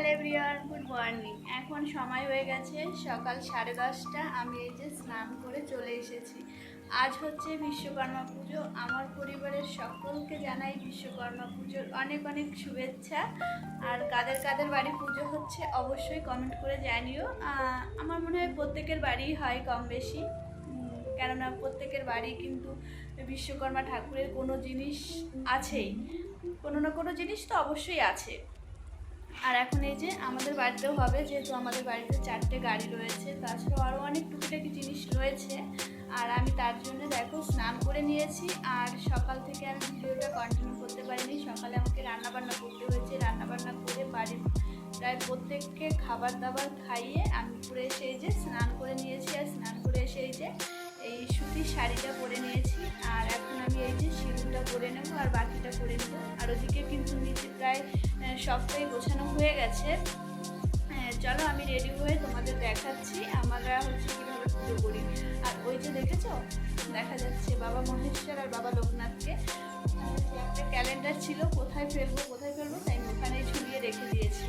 Hello everyone, good morning. এখন সময় হয়ে গেছে, সকাল সাড়ে দশটা। আমি এই যে স্নান করে চলে এসেছি। আজ হচ্ছে বিশ্বকর্মা পুজো। আমার পরিবারের সকলকে জানাই বিশ্বকর্মা পুজোর অনেক অনেক শুভেচ্ছা। আর কাদের কাদের বাড়ি পুজো হচ্ছে অবশ্যই কমেন্ট করে জানিও। আমার মনে হয় প্রত্যেকের বাড়ি হয় কম বেশি। কেননা প্রত্যেকের বাড়ি কিন্তু বিশ্বকর্মা ঠাকুরের কোনো জিনিস আছেই। কোনো না কোনো জিনিস তো অবশ্যই আছে। আর এখন এই যে আমাদের বাড়িতেও হবে, যেহেতু আমাদের বাড়িতে চারটে গাড়ি রয়েছে, তাছাড়াও আরও অনেক টুকিটাকি জিনিস রয়েছে। আর আমি তার জন্য দেখো স্নান করে নিয়েছি, আর সকাল থেকে আমি ভিডিওটা কন্টিনিউ করতে পারিনি। সকালে আমাকে রান্নাবান্না করতে হয়েছে। রান্নাবান্না করে বাড়ির প্রায় প্রত্যেককে খাবার দাবার খাইয়ে আমি পুরো এসে এই যে স্নান করে নিয়েছি, আর স্নান করে এসে এই যে এই সুতির শাড়িটা পরে নিয়েছি। আর এখন আমি এই যে করে নেব আর বাকিটা করে নেব। আর ওদিকে কিন্তু নিচে প্রায় সবটাই গোছানো হয়ে গেছে। চলো আমি রেডি হয়ে তোমাদের দেখাচ্ছি আমরা হচ্ছে কীভাবে পুজো করি। আর ওই যে দেখেছ? দেখা যাচ্ছে বাবা মহেশ্বর আর বাবা লোকনাথকে। একটা ক্যালেন্ডার ছিল, কোথায় ফেলব কোথায় ফেলব, তাই ওখানে ঝুলিয়ে রেখে দিয়েছি।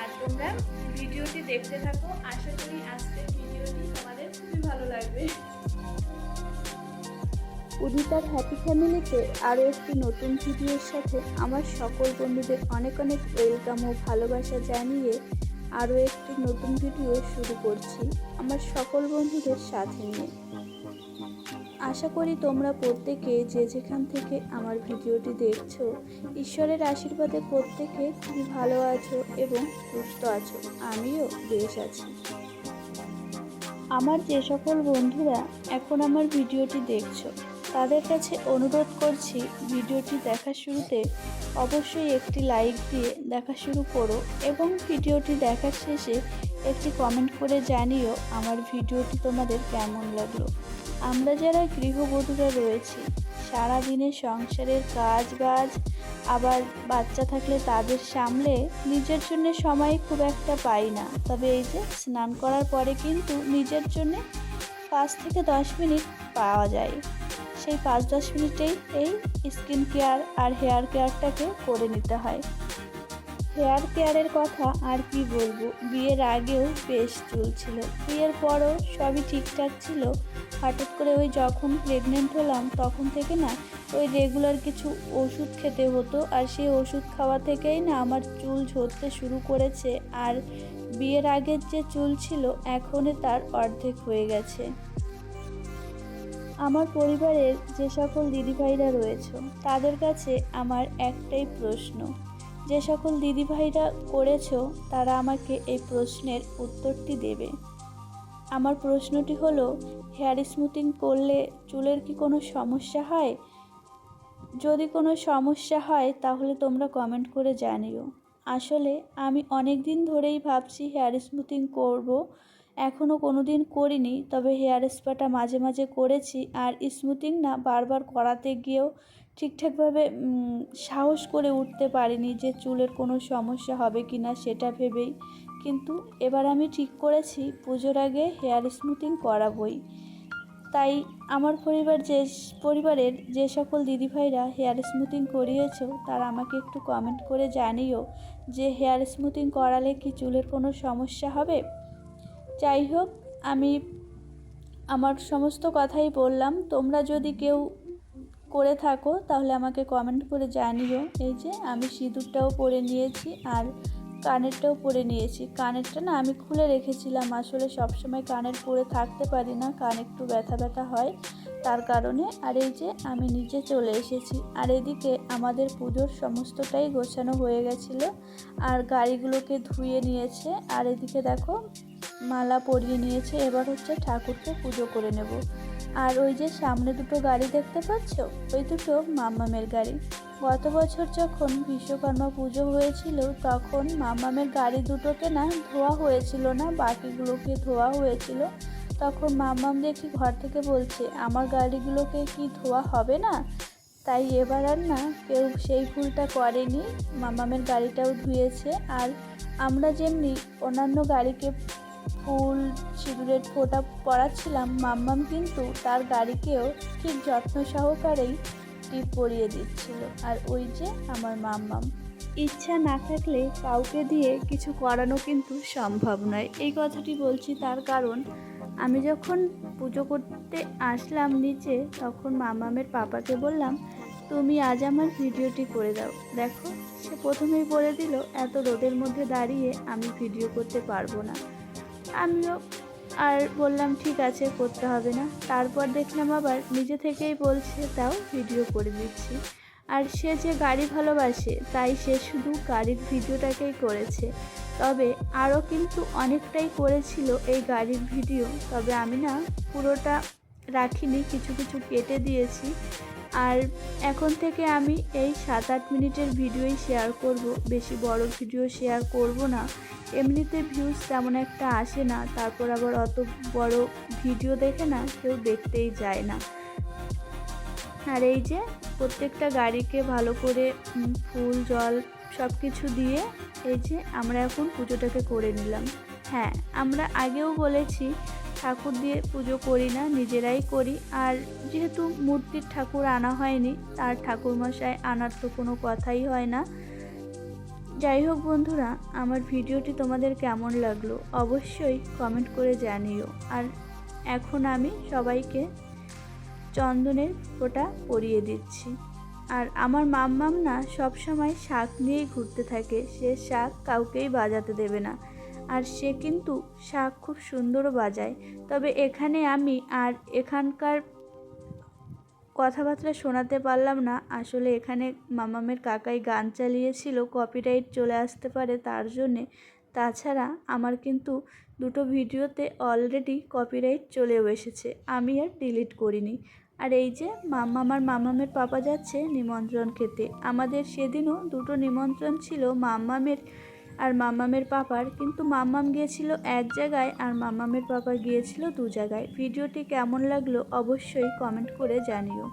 আর তোমরা ভিডিওটি দেখতে থাকো। আশা করি আজকের ভিডিওটি তোমাদের খুবই ভালো লাগবে। উদিতার হ্যাপি ফ্যামিলিতে আরও একটি নতুন ভিডিওর সাথে আমার সকল বন্ধুদের অনেক অনেক ওয়েলকাম ও ভালোবাসা জানিয়ে আরও একটি নতুন ভিডিও শুরু করছি আমার সকল বন্ধুদের সাথে নিয়ে। আশা করি তোমরা প্রত্যেকে যে যেখান থেকে আমার ভিডিওটি দেখছ, ঈশ্বরের আশীর্বাদে প্রত্যেকে খুবই ভালো আছো এবং সুস্থ আছো। আমিও বেশ আছি। আমার যে সকল বন্ধুরা এখন আমার ভিডিওটি দেখছ তাদের কাছে অনুরোধ করছি ভিডিওটি দেখার শুরুতে অবশ্যই একটি লাইক দিয়ে দেখা শুরু করো এবং ভিডিওটি দেখার শেষে একটি কমেন্ট করে জানিও আমার ভিডিওটি তোমাদের কেমন লাগল। আমরা যারা গৃহবধূরা রয়েছি, সারাদিনে সংসারের কাজ বাজ, আবার বাচ্চা থাকলে তাদের সামলে নিজের জন্য সময় খুব একটা পাই না। তবে এই যে স্নান করার পরে কিন্তু নিজের জন্য পাঁচ থেকে দশ মিনিট পাওয়া যায়। সেই পাঁচ দশ মিনিটেই এই স্কিন কেয়ার আর হেয়ার কেয়ারটাকে করে নিতে হয়। হেয়ার কেয়ারের কথা আর কি বলব? বিয়ের আগেও বেশ চুল ছিল বিয়ের পরও সবই ঠিকঠাক ছিল। হঠাৎ করে ওই যখন প্রেগনেন্ট হলাম, তখন থেকে না ওই রেগুলার কিছু ওষুধ খেতে হতো আর সেই ওষুধ খাওয়া থেকেই না আমার চুল ঝরতে শুরু করেছে আর বিয়ের আগের যে চুল ছিল এখনে তার অর্ধেক হয়ে গেছে। আমার পরিবারের যে সকল দিদিভাইরা রয়েছে, তাদের কাছে আমার একটাই প্রশ্ন। যে সকল দিদিভাইরা করেছ, তারা আমাকে এই প্রশ্নের উত্তরটি দেবে। আমার প্রশ্নটি হলো, হেয়ার স্মুথিং করলে চুলের কি কোনো সমস্যা হয়? যদি কোনো সমস্যা হয়, তাহলে তোমরা কমেন্ট করে জানিও। আসলে, আমি অনেক দিন ধরেই ভাবছি হেয়ার স্মুথিং করব এখনও কোনো দিন করিনি, তবে হেয়ার স্পাটা মাঝে মাঝে করেছি আর স্মুথিং না বারবার করাতে গিয়েও ঠিকঠাকভাবে সাহস করে উঠতে পারিনি যে চুলের কোনো সমস্যা হবে কি না সেটা ভেবেই। কিন্তু এবার আমি ঠিক করেছি, পুজোর আগে হেয়ার স্মুথিং করাবই। তাই আমার পরিবার যে, পরিবারের যে সকল দিদিভাইরা হেয়ার স্মুথিং করিয়েছো তারা আমাকে একটু কমেন্ট করে জানিও যে হেয়ার স্মুথিং করালে কি চুলের কোনো সমস্যা হবে? যাই হোক আমি আমার সমস্ত কথাই বললাম। তোমরা যদি কেউ করে থাকো, তাহলে আমাকে কমেন্ট করে জানিও। এই যে, আমি সিঁদুরটাও পরে নিয়েছি আর কানেরটাও পরে নিয়েছি। কানেরটা না আমি খুলে রেখেছিলাম। আসলে সবসময় কানের পরে থাকতে পারি না, কান একটু ব্যথা ব্যথা হয় তার কারণে। আর এই যে, আমি নিচে চলে এসেছি। আর এদিকে আমাদের পুজোর সমস্তটাই গোছানো হয়ে গেছিল। আর গাড়িগুলোকে ধুয়ে নিয়েছে। আর এদিকে দেখো মালা পরিয়ে নিয়েছে, এবার হচ্ছে ঠাকুরকে পুজো করে নেব। আর ওই যে সামনে দুটো গাড়ি দেখতে পাচ্ছ? ওই দুটো মাম্মামের গাড়ি। গত বছর যখন বিশ্বকর্মা পুজো হয়েছিল, তখন মাম্মামের গাড়ি দুটোকে না ধোয়া হয়েছিল না, বাকিগুলোকে ধোয়া হয়েছিল। তখন মাম্মাম দেখি ঘর থেকে বলছে, আমার গাড়িগুলোকে কি ধোয়া হবে না? তাই এবার আর না কেউ সেই ভুলটা করেনি। মামামের গাড়িটাও ধুয়েছে। আর আমরা যেমনি অন্যান্য গাড়িকে ফুল সিঁদুরের ফোঁটা পরাচ্ছিলাম মাম্মাম কিন্তু তার গাড়িকেও ঠিক যত্ন সহকারেই টিপ পরিয়ে দিচ্ছিল। আর ওই যে আমার মাম্মাম। ইচ্ছা না থাকলে কাউকে দিয়ে কিছু করানো কিন্তু সম্ভব নয়। এই কথাটি বলছি তার কারণ, আমি যখন পুজো করতে আসলাম নিচে, তখন মামামের পাপাকে বললাম, তুমি আজ আমার ভিডিওটি করে দাও। দেখো, সে প্রথমেই বলে দিল, এত রোদের মধ্যে দাঁড়িয়ে আমি ভিডিও করতে পারব না। আমিও। আর বললাম, ঠিক আছে, করতে হবে না। তারপর দেখলাম আবার নিজে থেকেই বলছে তাও ভিডিও করে দিচ্ছি। আর সে যে গাড়ি ভালোবাসে, তাই সে শুধু গাড়ির ভিডিওটাকেই করেছে। তবে আরও কিন্তু অনেকটাই করেছিল এই গাড়ির ভিডিও তবে আমি না পুরোটা রাখিনি, কিছু কিছু কেটে দিয়েছি। আর এখন থেকে আমি এই সাত আট মিনিটের ভিডিওই শেয়ার করব। বেশি বড় ভিডিও শেয়ার করব না। এমনিতে ভিউজ তেমন একটা আসে না। তারপর আবার অত বড় ভিডিও দেখে না, কেউ দেখতেই যায় না। আর এই যে প্রত্যেকটা গাড়িকে ভালো করে ফুল, জল সব কিছু দিয়ে এই যে আমরা এখন পুজোটাকে করে নিলাম। হ্যাঁ আমরা আগেও বলেছি ঠাকুর দিয়ে পুজো করি না, নিজেরাই করি। আর যেহেতু মূর্তির ঠাকুর আনা হয়নি, তার ঠাকুরমশাই আনার তো কোনো কথাই হয় না। যাই হোক বন্ধুরা, আমার ভিডিওটি তোমাদের কেমন লাগল অবশ্যই কমেন্ট করে জানিও। আর এখন আমি সবাইকে চন্দনের ফোঁটা পরিয়ে দিচ্ছি। আর আমার মাম্মাম না সবসময় শাক নিয়েই ঘুরতে থাকে, সে শাক কাউকেই বাজাতে দেবে না। আর সে কিন্তু শাক খুব সুন্দরও বাজায়। তবে এখানে আমি আর এখানকার কথাবার্তা শোনাতে পারলাম না। আসলে এখানে মামামের কাকাই গান চালিয়েছিল কপিরাইট চলে আসতে পারে তার জন্যে। তাছাড়া আমার কিন্তু দুটো ভিডিওতে অলরেডি কপিরাইট চলেও এসেছে, আমি আর ডিলিট করিনি। আর এই যে মাম্মা আমার মামামের পাপা যাচ্ছে নিমন্ত্রণ খেতে। আমাদের সেদিনও দুটো নিমন্ত্রণ ছিল মাম্মামের আর মাম্মামের পাপার, কিন্তু মাম্মাম গিয়েছিল এক জায়গায় আর মাম্মামের পাপা গিয়েছিল দু জায়গায়। ভিডিওটি কেমন লাগল অবশ্যই কমেন্ট করে জানিও।